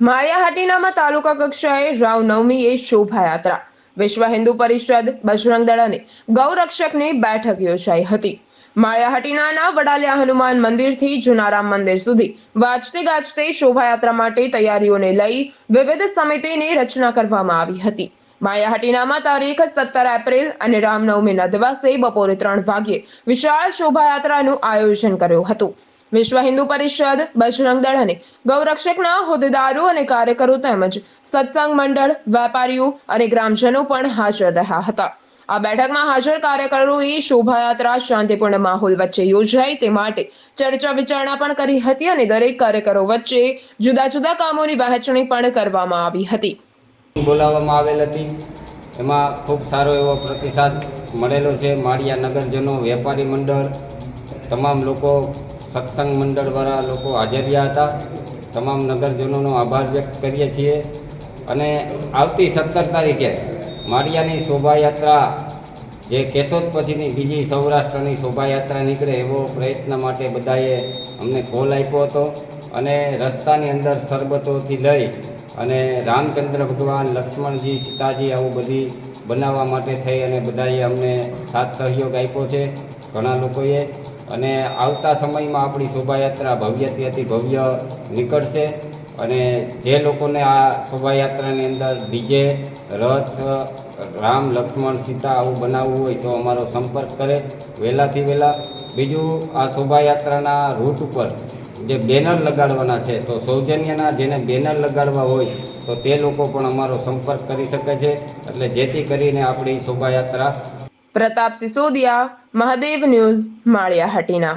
માળિયાહાટીનામાં તાલુકા કક્ષાએ રામનવમી એ શોભાયાત્રા. વિશ્વ હિન્દુ પરિષદ, બજરંગ દળ અને ગૌરક્ષકની બેઠક યોજાઈ હતી. માળિયાહાટીનાના વડાલિયા હનુમાન મંદિરથી જુનારામ મંદિર સુધી વાજતે ગાજતે શોભાયાત્રા માટે તૈયારીઓને લઈ વિવિધ સમિતિની રચના કરવામાં આવી હતી. માળિયાહાટીનામાં તારીખ સત્તર એપ્રિલ અને રામનવમીના દિવસે બપોરે ત્રણ વાગ્યે વિશાળ શોભાયાત્રાનું આયોજન કર્યું હતું. વિશ્વ હિન્દુ પરિષદ, બજરંગ દળ અને ગૌરક્ષકના હોદ્દેદારો અને કાર્યકરો તેમજ સત્સંગ મંડળ, વેપારીઓ અને ગ્રામજનો પણ હાજર રહ્યા હતા. આ બેઠકમાં હાજર કાર્યકરોએ શોભાયાત્રા, શાંતિપૂર્ણ માહોલ વચ્ચે યોજાય તે માટે ચર્ચા વિચારણા પણ કરી હતી અને દરેક કાર્યકરો વચ્ચે જુદા જુદા કામોની વહેંચણી પણ કરવામાં આવી હતી. બોલાવવામાં આવેલ હતી. એમાં ખૂબ સારો એવો પ્રતિસાદ મળેલો છે. માળિયા નગરજનો, વેપારી મંડળ, તમામ લોકો સત્સંગ મંડળવાળા લોકો હાજર રહ્યા હતા. તમામ નગરજનોનો આભાર વ્યક્ત કરીએ છીએ. અને આવતી સત્તર તારીખે માળિયાની શોભાયાત્રા, જે કેશોદ પછીની બીજી સૌરાષ્ટ્રની શોભાયાત્રા નીકળે એવો પ્રયત્ન માટે બધાએ અમને કોલ આપ્યો હતો. અને રસ્તાની અંદર શરબતોથી લઈ અને રામચંદ્ર ભગવાન, લક્ષ્મણજી, સીતાજી આવું બધી બનાવવા માટે થઈ અને બધાએ અમને સાથ સહયોગ આપ્યો છે. ઘણા લોકોએ અને આવતા સમયમાં આપણી શોભાયાત્રા ભવ્યથી ભવ્ય નીકળશે અને જે લોકોને આ શોભાયાત્રાની અંદર ડીજે, રથ, રામ, લક્ષ્મણ, સીતા આવું બનાવવું હોય તો અમારો સંપર્ક કરે વહેલાથી વહેલા. બીજું, આ શોભાયાત્રાના રૂટ ઉપર જે બેનર લગાડવાના છે, તો સૌજન્યના જેને બેનર લગાડવા હોય તો તે લોકો પણ અમારો સંપર્ક કરી શકે છે. એટલે જેથી કરીને આપણી શોભાયાત્રા પ્રતાપ સિસોદિયા મહાદેવ ન્યૂઝ માળિયાહાટીના.